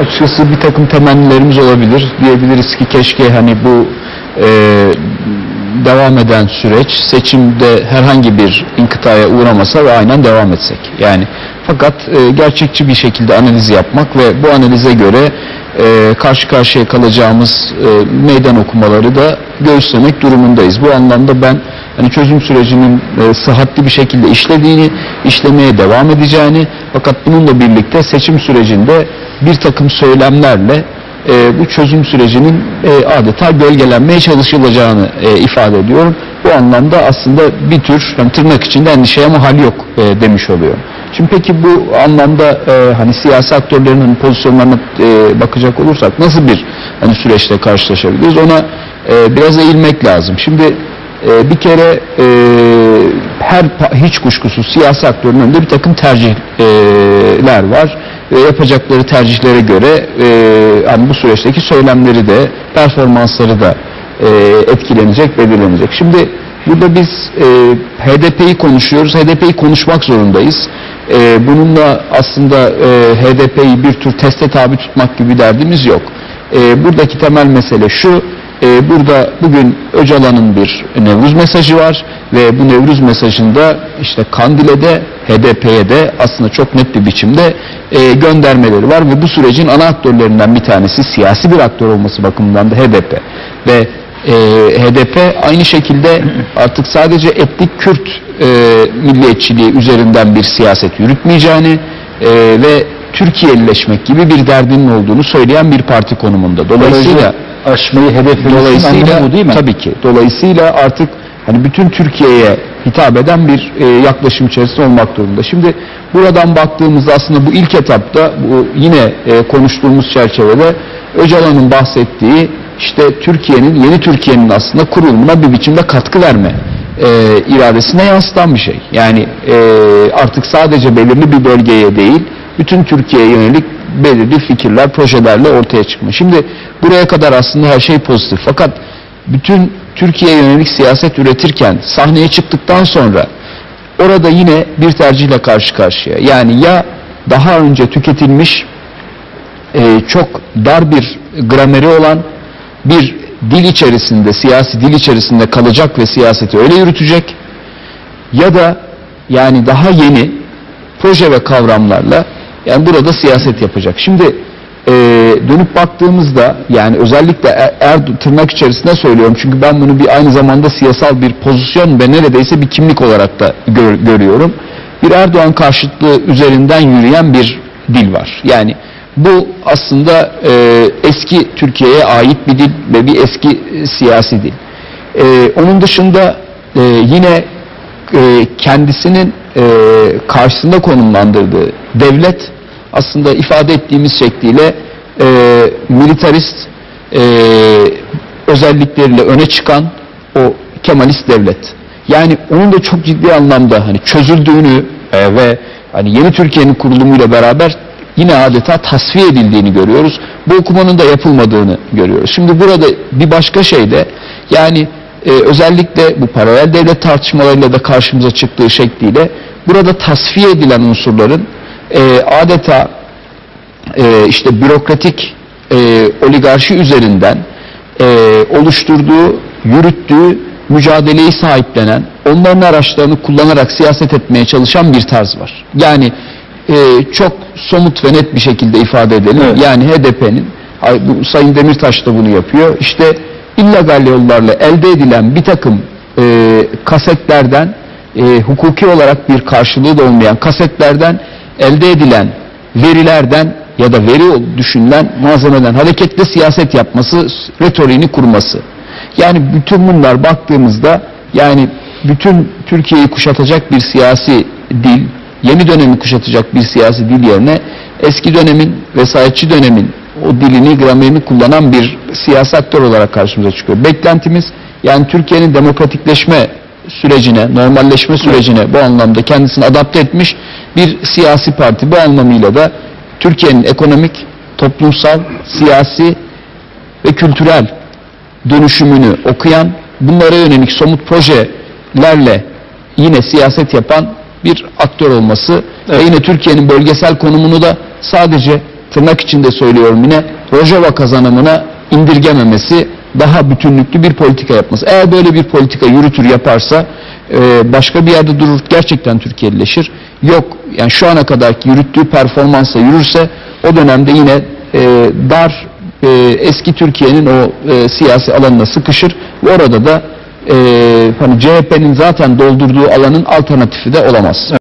Açıkçası bir takım temennilerimiz olabilir. Diyebiliriz ki keşke hani bu e, devam eden süreç seçimde herhangi bir inkıtaya uğramasa ve aynen devam etsek. Yani fakat e, gerçekçi bir şekilde analiz yapmak ve bu analize göre e, karşı karşıya kalacağımız e, meydan okumaları da göğüslemek durumundayız. Bu anlamda ben hani çözüm sürecinin e, sıhhatli bir şekilde işlediğini, işlemeye devam edeceğini fakat bununla birlikte seçim sürecinde bir takım söylemlerle e, bu çözüm sürecinin e, adeta gölgelenmeye çalışılacağını e, ifade ediyorum. Bu anlamda aslında bir tür yani tırnak içinde endişeye mahal yok e, demiş oluyorum. Şimdi peki bu anlamda e, hani siyasi aktörlerin hani pozisyonlarına e, bakacak olursak nasıl bir hani süreçle karşılaşabiliriz? Ona e, biraz eğilmek lazım. Şimdi e, bir kere e, her hiç kuşkusuz siyasi aktörün önünde bir takım tercihler var ve yapacakları tercihlere göre e, hani bu süreçteki söylemleri de performansları da e, etkilenecek, belirlenecek. Şimdi burada biz e, HDP'yi konuşuyoruz. HDP'yi konuşmak zorundayız. E, bununla aslında e, HDP'yi bir tür teste tabi tutmak gibi derdimiz yok. E, buradaki temel mesele şu. E, burada bugün Öcalan'ın bir Nevruz mesajı var ve bu Nevruz mesajında işte Kandil'e de HDP'ye de aslında çok net bir biçimde e, göndermeleri var ve bu sürecin ana aktörlerinden bir tanesi siyasi bir aktör olması bakımından da HDP ve e, HDP aynı şekilde artık sadece etnik Kürt e, milliyetçiliği üzerinden bir siyaset yürütmeyeceğini e, ve Türkiye'lileşmek gibi bir derdinin olduğunu söyleyen bir parti konumunda. Dolayısıyla aşmayı hedeflemesinin Dolayısıyla bu değil mi? tabii ki. Dolayısıyla artık hani bütün Türkiye'ye hitap eden bir e, yaklaşım içerisinde olmak durumunda. Şimdi buradan baktığımızda aslında bu ilk etapta bu yine e, konuştuğumuz çerçevede Öcalan'ın bahsettiği işte Türkiye'nin yeni Türkiye'nin aslında kurulumuna bir biçimde katkı verme e, iradesine yansıtan bir şey. Yani e, artık sadece belirli bir bölgeye değil bütün Türkiye'ye yönelik belirli fikirler, projelerle ortaya çıkma. Şimdi buraya kadar aslında her şey pozitif. Fakat bütün Türkiye'ye yönelik siyaset üretirken sahneye çıktıktan sonra orada yine bir tercihle karşı karşıya. Yani ya daha önce tüketilmiş e, çok dar bir grameri olan bir dil içerisinde, siyasi dil içerisinde kalacak ve siyaseti öyle yürütecek ya da yani daha yeni proje ve kavramlarla yani burada siyaset yapacak. Şimdi e, dönüp baktığımızda yani özellikle er, er- tırnak içerisinde söylüyorum çünkü ben bunu bir aynı zamanda siyasal bir pozisyon ve neredeyse bir kimlik olarak da gör- görüyorum. Bir Erdoğan karşıtlığı üzerinden yürüyen bir dil var. Yani bu aslında e, eski Türkiye'ye ait bir dil ve bir eski e, siyasi dil. E, onun dışında e, yine e, kendisinin e, karşısında konumlandırdığı devlet aslında ifade ettiğimiz şekliyle e, militarist e, özellikleriyle öne çıkan o Kemalist devlet. Yani onun da çok ciddi anlamda hani çözüldüğünü e, ve hani yeni Türkiye'nin kurulumuyla beraber yine adeta tasfiye edildiğini görüyoruz. Bu okumanın da yapılmadığını görüyoruz. Şimdi burada bir başka şey de yani e, özellikle bu paralel devlet tartışmalarıyla da karşımıza çıktığı şekliyle burada tasfiye edilen unsurların e, adeta e, işte bürokratik e, oligarşi üzerinden e, oluşturduğu, yürüttüğü mücadeleyi sahiplenen, onların araçlarını kullanarak siyaset etmeye çalışan bir tarz var. Yani e, çok somut ve net bir şekilde ifade edelim. Evet. Yani HDP'nin, Sayın Demirtaş da bunu yapıyor. İşte illegal yollarla elde edilen bir takım e, kasetlerden, e, hukuki olarak bir karşılığı da olmayan kasetlerden elde edilen verilerden ya da veri düşünülen malzemeden hareketle siyaset yapması, retoriğini kurması. Yani bütün bunlar baktığımızda yani bütün Türkiye'yi kuşatacak bir siyasi dil, yeni dönemi kuşatacak bir siyasi dil yerine eski dönemin, vesayetçi dönemin o dilini, gramerini kullanan bir siyasi aktör olarak karşımıza çıkıyor. Beklentimiz yani Türkiye'nin demokratikleşme sürecine, normalleşme sürecine bu anlamda kendisini adapte etmiş bir siyasi parti. Bu anlamıyla da Türkiye'nin ekonomik, toplumsal, siyasi ve kültürel dönüşümünü okuyan, bunlara yönelik somut projelerle yine siyaset yapan bir aktör olması ve yine Türkiye'nin bölgesel konumunu da sadece tırnak içinde söylüyorum yine Rojava kazanımına indirgememesi daha bütünlüklü bir politika yapması. Eğer böyle bir politika yürütür yaparsa e, başka bir yerde durur gerçekten Türkiye'lileşir. Yok yani şu ana kadarki yürüttüğü performansla yürürse o dönemde yine e, dar e, eski Türkiye'nin o siyasi alanına sıkışır ve orada da hani CHP'nin zaten doldurduğu alanın alternatifi de olamaz.